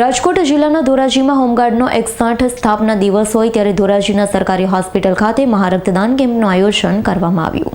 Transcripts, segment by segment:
રાજકોટ જિલ્લાના ધોરાજીમાં હોમગાર્ડનો એકસઠ સ્થાપના દિવસ હોય ત્યારે ધોરાજીના સરકારી હોસ્પિટલ ખાતે મહારક્તદાન કેમ્પનું આયોજન કરવામાં આવ્યું.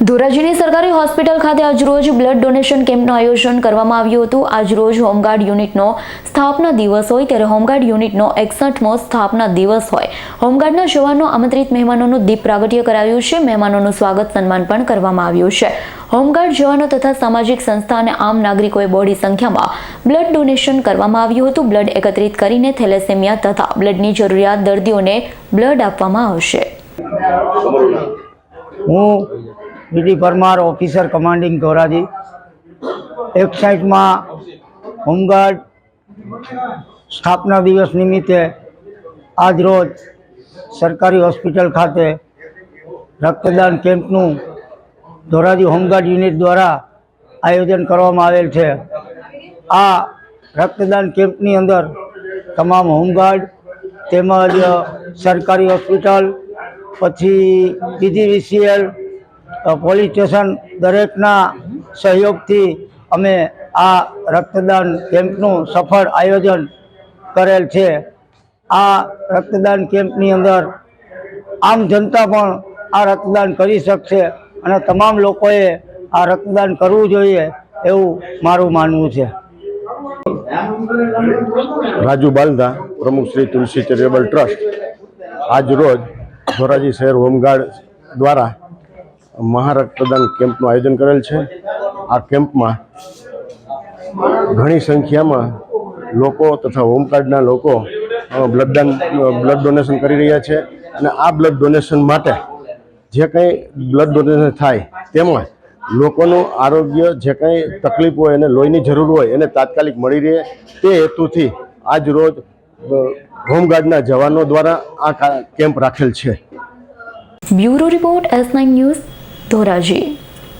ધોરાજીની સરકારી હોસ્પિટલ ખાતે આજરોજ બ્લડ ડોનેશન કેમ્પનું આયોજન કરવામાં આવ્યું હતું. આજરોજ હોમગાર્ડ યુનિટનો સ્થાપના દિવસ હોય ત્યારે હોમગાર્ડ યુનિટનો એકસઠમો સ્થાપના દિવસ હોય. હોમગાર્ડના જવાનો આમંત્રિત મહેમાનોનું દીપ પ્રાગટ્ય કરાયું છે. મહેમાનોનું સ્વાગત સન્માન પણ કરવામાં આવ્યું છે. હોમગાર્ડ જવાનો તથા સામાજિક સંસ્થા અને આમ નાગરિકોએ બહોળી સંખ્યામાં બ્લડ ડોનેશન કરવામાં આવ્યું હતું. બ્લડ એકત્રિત કરીને થેલેસેમિયા તથા બ્લડની જરૂરિયાત દર્દીઓને બ્લડ આપવામાં આવશે. હું BD Parmar officer commanding Dhoraji. એકસાઇટમાં home guard સ્થાપના દિવસ નિમિત્તે આજરોજ સરકારી હોસ્પિટલ ખાતે રક્તદાન કેમ્પનું ધોરાજી હોમગાર્ડ યુનિટ દ્વારા આયોજન કરવામાં આવેલ છે. આ રક્તદાન કેમ્પની અંદર તમામ હોમગાર્ડ તેમજ સરકારી હોસ્પિટલ, પછી પીજીવીસીએલ પોલીસ સ્ટેશન દરેકના સહયોગથી અમે આ રક્તદાન કેમ્પનું સફળ આયોજન કરેલ છે. આ રક્તદાન કેમ્પની અંદર આમ જનતા પણ આ રક્તદાન કરી શકશે અને તમામ લોકોએ આ રક્તદાન કરવું જોઈએ એવું મારું માનવું છે. રાજુ બાલદા, પ્રમુખ શ્રી તુલસી ચેરિટેબલ ટ્રસ્ટ. આજ રોજ ધોરાજી શહેર હોમગાર્ડ દ્વારા મહારક્તદાન કેમ્પનું આયોજન કરેલ છે. આ કેમ્પમાં ઘણી સંખ્યામાં લોકો તથા હોમગાર્ડના લોકો બ્લડદાન બ્લડ ડોનેશન કરી રહ્યા છે અને આ બ્લડ ડોનેશન માટે જે કંઈ બ્લડ ડોનેશન થાય તેમાં લોકોનું આરોગ્ય જે કંઈ તકલીફ હોય અને લોહીની જરૂર હોય એને તાત્કાલિક મળી રહે તે હેતુથી આજ રોજ હોમગાર્ડના જવાનો દ્વારા આ કેમ્પ રાખેલ છે. Bureau report S nine news Dhoraji